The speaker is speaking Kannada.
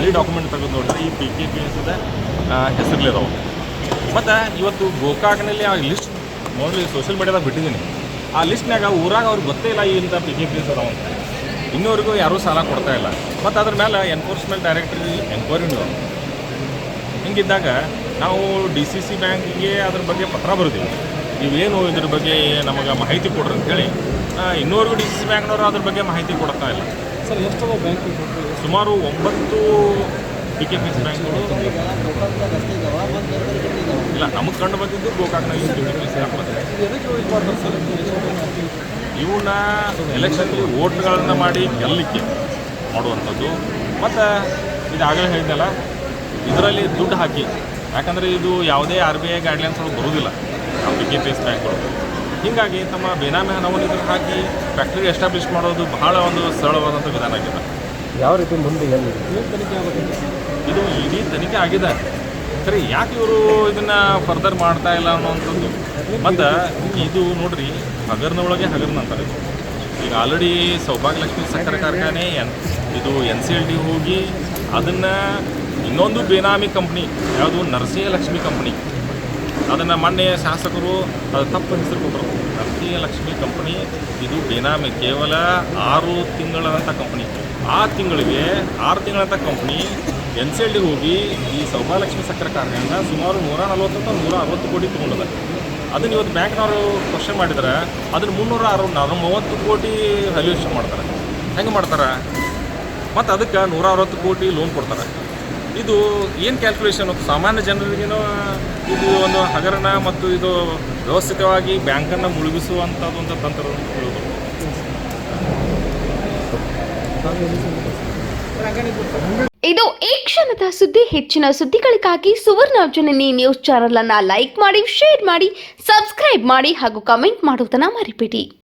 ಹಳಿ ಡಾಕ್ಯುಮೆಂಟ್ ತೆಗೆದು ನೋಡಿದ್ರೆ ಈ ಪಿ ಕೆ ಪಿ ಎಸ್ದ ಹೆಸರುಗಳಿದಾವೆ ಮತ್ತು ಇವತ್ತು ಗೋಕಾಕ್ನಲ್ಲಿ ಆ ಲಿಸ್ಟ್ ನೋಡಲಿ ಸೋಷಿಯಲ್ ಮೀಡಿಯಾದಾಗ ಬಿಟ್ಟಿದ್ದೀನಿ. ಆ ಲಿಸ್ಟ್ನಾಗ ಊರಾಗ ಅವ್ರಿಗೆ ಗೊತ್ತೇ ಇಲ್ಲ ಇಂಥ ಪಿ ಕೆ ಪಿ ಎಸ್ ಅದಾವ ಅಂತ. ಇನ್ನೂವರೆಗೂ ಯಾರೂ ಸಾಲ ಕೊಡ್ತಾ ಇಲ್ಲ. ಮತ್ತು ಅದ್ರ ಮೇಲೆ ಎನ್ಫೋರ್ಸ್ಮೆಂಟ್ ಡೈರೆಕ್ಟ್ರಿ ಎಂಕ್ವೈರಿ ಹಿಂಗಿದ್ದಾಗ ನಾವು ಡಿ ಸಿ ಸಿ ಬ್ಯಾಂಕಿಗೆ ಅದ್ರ ಬಗ್ಗೆ ಪತ್ರ ಬರೆದೀವಿ ನೀವೇನು ಇದ್ರ ಬಗ್ಗೆ ನಮಗೆ ಮಾಹಿತಿ ಕೊಡ್ರಿ ಅಂತೇಳಿ ಇನ್ನೂರಿಗೂ ಡಿ ಸಿ ಸಿ ಬ್ಯಾಂಕ್ನವರು ಅದ್ರ ಬಗ್ಗೆ ಮಾಹಿತಿ ಕೊಡ್ತಾ ಇಲ್ಲ. ಸರ್ ಎಷ್ಟು ಬ್ಯಾಂಕ್ ಸುಮಾರು ಒಂಬತ್ತು ಡಿ ಕೆ ಪಿ ಎಸ್ ಬ್ಯಾಂಕ್ಗಳು ಇಲ್ಲ ನಮಗೆ ಕಂಡು ಬಂದಿದ್ದು ಗೋಕಾಕ್ನಲ್ಲಿ D K P S bank ಬಂದಿದೆ ಇವನ್ನ ಎಲೆಕ್ಷನ್ಗೆ ಓಟ್ಗಳನ್ನು ಮಾಡಿ ಗೆಲ್ಲಲಿಕ್ಕೆ ಮಾಡುವಂಥದ್ದು. ಮತ್ತು ಇದು ಆಗಲೇ ಹೇಳಿದ್ನಲ್ಲ ಇದರಲ್ಲಿ ದುಡ್ಡು ಹಾಕಿ. ಯಾಕಂದರೆ ಇದು ಯಾವುದೇ ಆರ್ ಬಿ ಐ ಗೈಡ್ಲೈನ್ಸ್ಗಳು ಬರುವುದಿಲ್ಲ ಬರೋದಿಲ್ಲ. ಆ ಪಿ ಕೆ ಪಿ ಎಸ್ ಬ್ಯಾಂಕ್ಗಳು ಹೀಗಾಗಿ ತಮ್ಮ ಬೇನಾಮಿ ಹಣವನ್ನು ಇದ್ರ ಹಾಕಿ ಫ್ಯಾಕ್ಟ್ರಿ ಎಸ್ಟಾಬ್ಲಿಷ್ ಮಾಡೋದು ಬಹಳ ಒಂದು ಸರಳವಾದಂಥ ವಿಧಾನ ಆಗಿದೆ. ಯಾವ ರೀತಿ ಮುಂದೆ ಏನು ತನಿಖೆ ಆಗುತ್ತೆ. ಇದು ಇಡೀ ತನಿಖೆ ಆಗಿದೆ. ಸರಿ ಯಾಕೆ ಇವರು ಇದನ್ನ ಫರ್ದರ್ ಮಾಡ್ತಾ ಇಲ್ಲ ಅನ್ನೋವಂಥದ್ದು? ಮತ್ತು ಇದು ನೋಡ್ರಿ ಹಗರ್ನ ಒಳಗೆ ಹಗರ್ನ ಅಂತಾರೆ. ಈಗ ಆಲ್ರೆಡಿ ಸೌಭಾಗ್ಯಲಕ್ಷ್ಮಿ ಸಕ್ಕರೆ ಕಾರ್ಖಾನೆ ಎನ್ ಇದು ಎನ್ ಸಿ ಎಲ್ ಡಿ ಹೋಗಿ ಅದನ್ನು ಇನ್ನೊಂದು ಬೇನಾಮಿ ಕಂಪ್ನಿ ಯಾವುದು ನರಸಿಂಹ ಲಕ್ಷ್ಮಿ ಕಂಪ್ನಿ ಅದನ್ನು ಮೊನ್ನೆ ಶಾಸಕರು, ಅದು ತಪ್ಪು ಹೆಸರು ಕೊಟ್ಟರು ರಾಷ್ಟ್ರೀಯ ಲಕ್ಷ್ಮಿ ಕಂಪನಿ, ಇದು ಬೇನಾಮಿ, ಕೇವಲ ಆರು ತಿಂಗಳಂಥ ಕಂಪನಿ. ಆ ತಿಂಗಳಿಗೆ ಆರು ತಿಂಗಳಂಥ ಕಂಪ್ನಿ ಎನ್ ಸಿ ಎಲ್ ಹೋಗಿ ಈ ಸೌಭಾಲಕ್ಷ್ಮಿ ಸಕ್ಕರೆ ಕಾರ್ಖಾನೆಯನ್ನು ಸುಮಾರು ನೂರ ನಲ್ವತ್ತು ನೂರ ಅರವತ್ತು ಕೋಟಿ ತೊಗೊಂಡದ. ಅದನ್ನು ಇವತ್ತು ಬ್ಯಾಂಕ್ನವರು ಕ್ವಶನ್ ಮಾಡಿದ್ರೆ ಅದನ್ನು ಮುನ್ನೂರ ಅರವತ್ತು ಮೂವತ್ತು ಕೋಟಿ ವ್ಯಾಲ್ಯೂಯೇಷನ್ ಮಾಡ್ತಾರೆ. ಹೆಂಗೆ ಮಾಡ್ತಾರೆ? ಮತ್ತು ಅದಕ್ಕೆ ನೂರ ಅರವತ್ತು ಕೋಟಿ ಲೋನ್ ಕೊಡ್ತಾರೆ. ಇದು ಏನು ಕ್ಯಾಲ್ಕುಲೇಷನ್ ಸಾಮಾನ್ಯ ಜನರಿಗೇನೋ ಇದು ಒಂದು ಹಗರಣ ಮತ್ತು ಇದು ವ್ಯವಸ್ಥಿತವಾಗಿ ಬ್ಯಾಂಕನ್ನು ಮುಳುಗಿಸುವಂಥದ್ದು ತಂತ್ರ ಇದು ಈ ಕ್ಷಣದ ಸುದ್ದಿ, ಹೆಚ್ಚಿನ ಸುದ್ದಿಗಳಿಗಾಗಿ ಸುವರ್ಣ ಜನನಿ ನ್ಯೂಸ್ ಚಾನೆಲ್ ಅನ್ನ ಲೈಕ್ ಮಾಡಿ, ಶೇರ್ ಮಾಡಿ, ಸಬ್ಸ್ಕ್ರೈಬ್ ಮಾಡಿ ಹಾಗೂ ಕಮೆಂಟ್ ಮಾಡುವುದನ್ನ ಮರಿಬೇಡಿ.